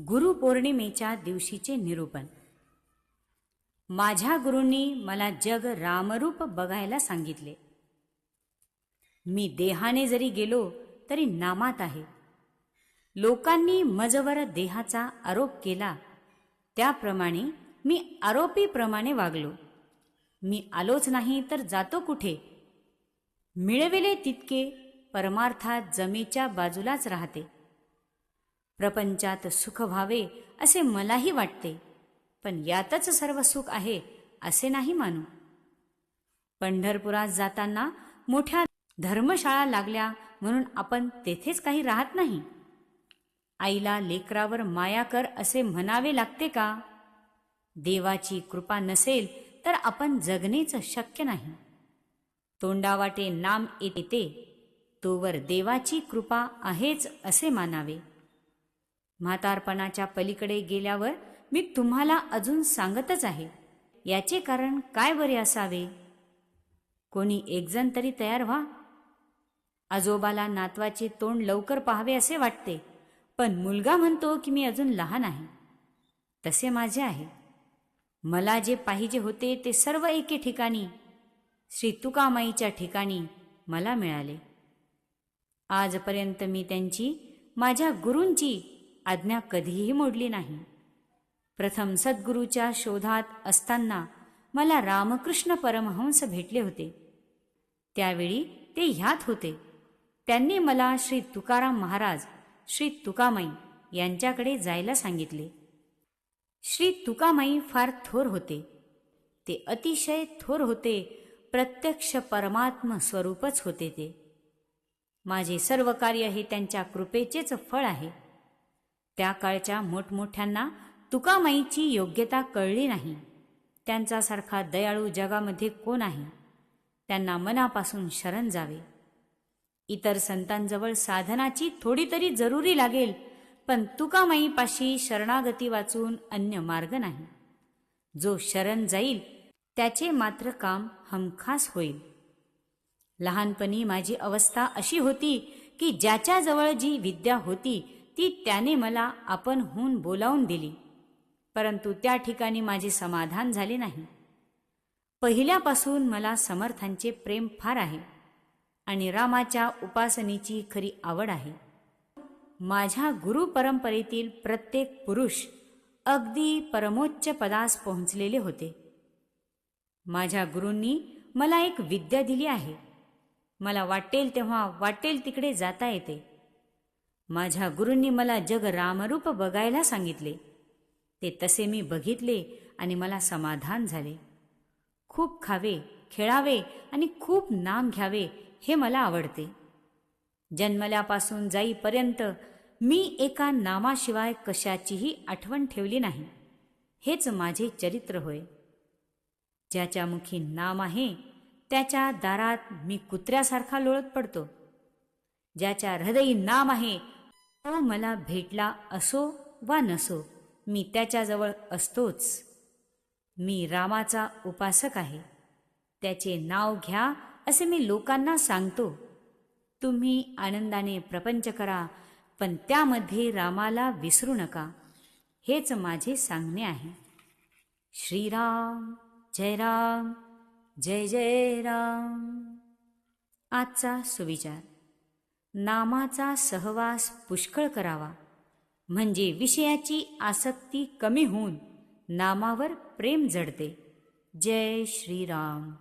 गुरुपौर्णिमेच्या दिवशीचे निरूपण. माझ्या गुरूंनी मला जग रामरूप बघायला सांगितले. मी देहाने जरी गेलो तरी नामात आहे. लोकांनी मजवर देहाचा आरोप केला. त्याप्रमाणे मी आरोपीप्रमाणे वागलो. मी आलोच नाही तर जातो कुठे? मिळविले तितके परमार्थात जमेच्या बाजूलाच राहते. प्रपंचात सुख व्हावे असे मलाही वाटते पण यातच सर्व सुख आहे असे नाही मानू. पंढरपुरात जाताना मोठ्या धर्मशाळा लागल्या म्हणून आपण तेथेच काही राहत नाही. आईला लेकरावर माया कर असे म्हणावे लागते का? देवाची कृपा नसेल तर आपण जगणेच शक्य नाही. तोंडावाटे नाम येते तोवर देवाची कृपा आहेच असे मानावे. म्हातारपणाच्या पलीकडे गेल्यावर मी तुम्हाला अजून सांगतच आहे. याचे कारण काय बरे असावे? कोणी एकजण तरी तयार व्हा. आजोबाला नातवाचे तोंड लवकर पाहावे असे वाटते पण मुलगा म्हणतो की मी अजून लहान आहे. तसे माझे आहे. मला जे पाहिजे होते ते सर्व एके ठिकाणी श्री तुकामाईच्या ठिकाणी मला मिळाले. आजपर्यंत मी त्यांची माझ्या गुरूंची आज्ञा कधीही मोडली नाही. प्रथम सद्गुरूच्या शोधात असताना मला रामकृष्ण परमहंस भेटले होते. त्यावेळी ते ह्यात होते. त्यांनी मला श्री तुकाराम महाराज श्री तुकामाई यांच्याकडे जायला सांगितले. श्री तुकामाई फार थोर होते. ते अतिशय थोर होते प्रत्यक्ष परमात्म स्वरूपच होते ते. माझे सर्व कार्य हे त्यांच्या कृपेचेच फळ आहे. त्या काळच्या मोठमोठ्यांना तुकामाईची योग्यता कळली नाही. त्यांच्यासारखा दयाळू जगामध्ये कोण आहे? त्यांना मनापासून शरण जावे. इतर संतांजवळ साधनाची थोडी तरी जरुरी लागेल पण तुकामाईपाशी शरणागती वाचून अन्य मार्ग नाही. जो शरण जाईल त्याचे मात्र काम हमखास होईल. लहानपणी माझी अवस्था अशी होती की ज्याच्याजवळ जी विद्या होती ती त्याने मला आपण बोलावून दिली. परंतु त्या ठिकाणी माझे समाधान झाले नाही. पहिल्यापासून मला समर्थांचे प्रेम फार आहे आणि रामाच्या उपासनेची खरी आवड आहे. माझ्या गुरु परंपरेतील प्रत्येक पुरुष अगदी परमोच्च पदास पोहोचलेले होते. माझ्या गुरूंनी मला एक विद्या दिली आहे. मला वाटेल तेव्हा वाटेल तिकडे जाता येते. माझ्या गुरूंनी मला जग रामरूप बघायला सांगितले. ते तसे मी बघितले आणि मला समाधान झाले. खूप खावे खेळावे आणि खूप नाम घ्यावे हे मला आवडते. जन्मल्यापासून जाईपर्यंत मी एका नामाशिवाय कशाचीही आठवण ठेवली नाही. हेच माझे चरित्र होय. ज्याच्या मुखी नाम आहे त्याच्या दारात मी कुत्र्यासारखा लोळत पडतो. ज्याच्या हृदयी नाम आहे तो मला भेटला असो वा नसो मी त्याच्याजवळ असतोच. मी रामाचा उपासक आहे. त्याचे नाव घ्या असे मी लोकांना सांगतो. तुम्ही आनंदाने प्रपंच करा पण त्यामध्ये रामाला विसरू नका. हेच माझे सांगणे आहे. श्रीराम जय राम जय जय राम. आजचा सुविचार. नामाचा सहवास पुष्कळ करावा. म्हणजे विषयाची आसक्ती कमी होऊन नामावर प्रेम जडते. जय श्रीराम.